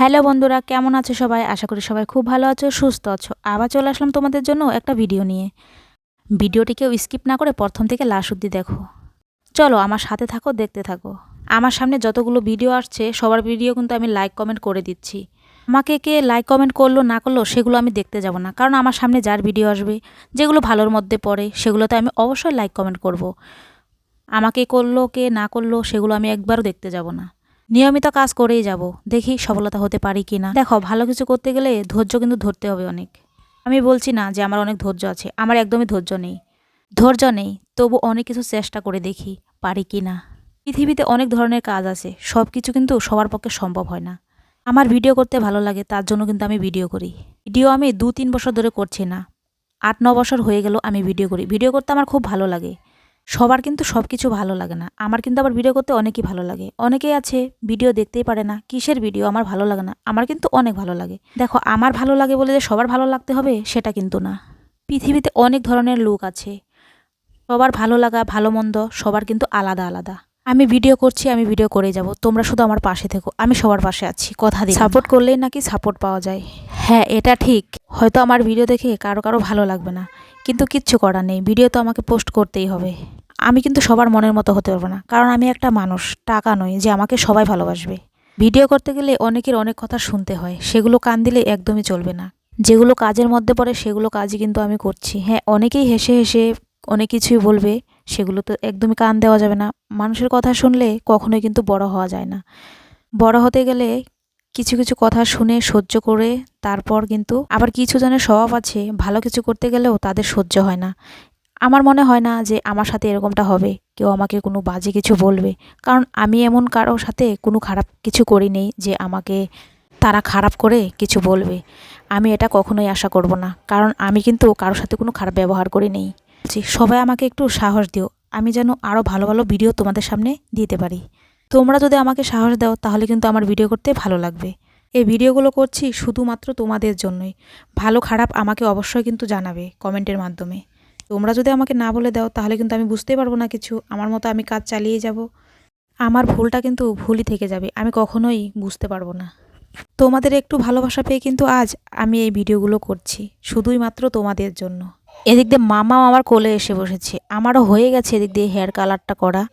Hello বন্ধুরা, কেমন আছো সবাই? আশা করি সবাই খুব ভালো আছো, সুস্থ আছো। আবার চলে আসলাম তোমাদের জন্য একটা ভিডিও নিয়ে। ভিডিওটি কেউ স্কিপ না করে প্রথম থেকে লাস্ট অব্দি দেখো। চলো আমার সাথে থাকো, দেখতে থাকো। আমার সামনে যতগুলো ভিডিও আসছে, সবার ভিডিও কিন্তু আমি লাইক কমেন্ট করে দিচ্ছি। আমাকে কে লাইক কমেন্ট করল, না করল, সেগুলো আমি দেখতে যাব না। কারণ আমার সামনে যার ভিডিও আসবে, যেগুলো ভালোর মধ্যে পড়ে, সেগুলোতে আমি অবশ্যই লাইক কমেন্ট করব। আমাকে করল, কে না করল, সেগুলো আমি একবারও দেখতে যাব না। নিয়মিত কাজ করেই যাব, দেখি সফলতা হতে পারি কি না দেখো, ভালো কিছু করতে গেলে ধৈর্য কিন্তু ধরতে হবে অনেক। আমি বলছি না যে আমার অনেক ধৈর্য আছে, আমার একদমই ধৈর্য নেই। ধৈর্য নেই, তবু অনেক কিছু চেষ্টা করে দেখি পারি কি না পৃথিবীতে অনেক ধরনের কাজ আছে সব কিছু কিন্তু সবার পক্ষে সম্ভব হয় না। আমার ভিডিও করতে ভালো লাগে, তার জন্য কিন্তু আমি ভিডিও করি। ভিডিও আমি দু তিন বছর ধরে করছি না। আট ন বছর হয়ে গেল আমি ভিডিও করি। ভিডিও করতে আমার খুব ভালো লাগে। সবার কিন্তু সব কিছু ভালো লাগে না। আমার কিন্তু আবার ভিডিও করতে অনেকই ভালো লাগে। অনেকেই আছে ভিডিও দেখতেই পারে না, কিসের ভিডিও আমার ভালো লাগে না। আমার কিন্তু অনেক ভালো লাগে। দেখো, আমার ভালো লাগে বলে যে সবার ভালো লাগতে হবে, সেটা কিন্তু না। পৃথিবীতে অনেক ধরনের লোক আছে। সবার ভালো লাগা, ভালো মন্দ, সবার কিন্তু আলাদা আলাদা। আমি ভিডিও করছি আমি ভিডিও করে যাব। তোমরা শুধু আমার পাশে থেকো আমি সবার পাশে আছি কথা দিই সাপোর্ট করলেই নাকি সাপোর্ট পাওয়া যায়? হ্যাঁ এটা ঠিক। হয়তো আমার ভিডিও দেখে কারও কারও ভালো লাগবে না। কিন্তু কিচ্ছু করার নেই ভিডিও তো আমাকে পোস্ট করতেই হবে। আমি কিন্তু সবার মনের মতো হতে পারব না কারণ আমি একটা মানুষ টাকা নয় যে আমাকে সবাই ভালোবাসবে। ভিডিও করতে গেলে অনেকের অনেক কথা শুনতে হয় সেগুলো কান দিলে একদমই চলবে না। যেগুলো কাজের মধ্যে পড়ে সেগুলো কাজই কিন্তু আমি করছি। হ্যাঁ অনেকেই হেসে হেসে অনেক কিছুই বলবে সেগুলো তো একদমই কান দেওয়া যাবে না। মানুষের কথা শুনলে কখনোই কিন্তু বড় হওয়া যায় না। বড় হতে গেলে কিছু কিছু কথা শুনে সহ্য করে তারপর কিন্তু আবার কিছু জনের স্বভাব আছে, ভালো কিছু করতে গেলেও তাদের সহ্য হয় না। আমার মনে হয় না যে আমার সাথে এরকমটা হবে। কেউ আমাকে কোনো বাজে কিছু বলবে। কারণ আমি এমন কারোর সাথে কোনো খারাপ কিছু করি নেই যে আমাকে তারা খারাপ করে কিছু বলবে। আমি এটা কখনোই আশা করব না। কারণ আমি কিন্তু কারোর সাথে কোনো খারাপ ব্যবহার করি নেই সবাই আমাকে একটু সাহস দিও। আমি যেন আরও ভালো ভালো ভিডিও তোমাদের সামনে দিতে পারি। তোমরা যদি আমাকে সাহস দাও, তাহলে কিন্তু আমার ভিডিও করতে ভালো লাগবে। এই ভিডিওগুলো করছি শুধুমাত্র তোমাদের জন্যই। ভালো খারাপ আমাকে অবশ্যই কিন্তু জানাবে কমেন্টের মাধ্যমে। তোমরা যদি আমাকে না বলে দাও, তাহলে কিন্তু আমি বুঝতেই পারব না কিছু। আমার মতো আমি কাজ চালিয়ে যাব। আমার ভুলটা কিন্তু ভুলই থেকে যাবে। আমি কখনোই বুঝতে পারব না। তোমাদের একটু ভালোবাসা পেয়ে কিন্তু আজ আমি এই ভিডিওগুলো করছি। শুধুই মাত্র তোমাদের জন্য। এদিক দিয়ে মামাও আমার কোলে এসে বসেছে। আমারও হয়ে গেছে এদিক দিয়ে হেয়ার কালারটা করা।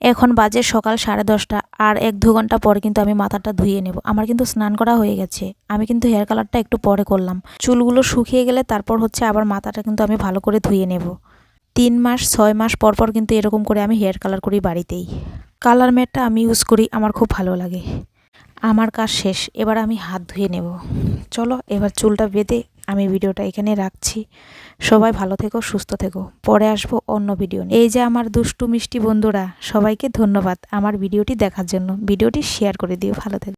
এখন বাজে সকাল সাড়ে দশটা, আর এক দু ঘণ্টা পরে কিন্তু আমি মাথাটা ধুয়ে নেব। আমার কিন্তু স্নান করা হয়ে গেছে। আমি কিন্তু হেয়ার কালারটা একটু পরে করলাম। চুলগুলো শুকিয়ে গেলে তারপর হচ্ছে আবার মাথাটা কিন্তু আমি ভালো করে ধুয়ে নেব। তিন মাস, ছয় মাস পর পর কিন্তু এরকম করে আমি হেয়ার কালার করি বাড়িতেই। কালার ম্যাটটা আমি ইউজ করি, আমার খুব ভালো লাগে। আমার কাজ শেষ, এবার আমি হাত ধুয়ে নেব। চলো, এবার চুলটা বেঁধে আমি ভিডিওটা এখানে রাখছি। সবাই ভালো থেকো, সুস্থ থেকো। পরে আসব অন্য ভিডিও এই যে আমার দুষ্টু মিষ্টি বন্ধুরা, সবাইকে ধন্যবাদ আমার ভিডিওটি দেখার জন্য। ভিডিওটি শেয়ার করে দিও। ভালো থেকো।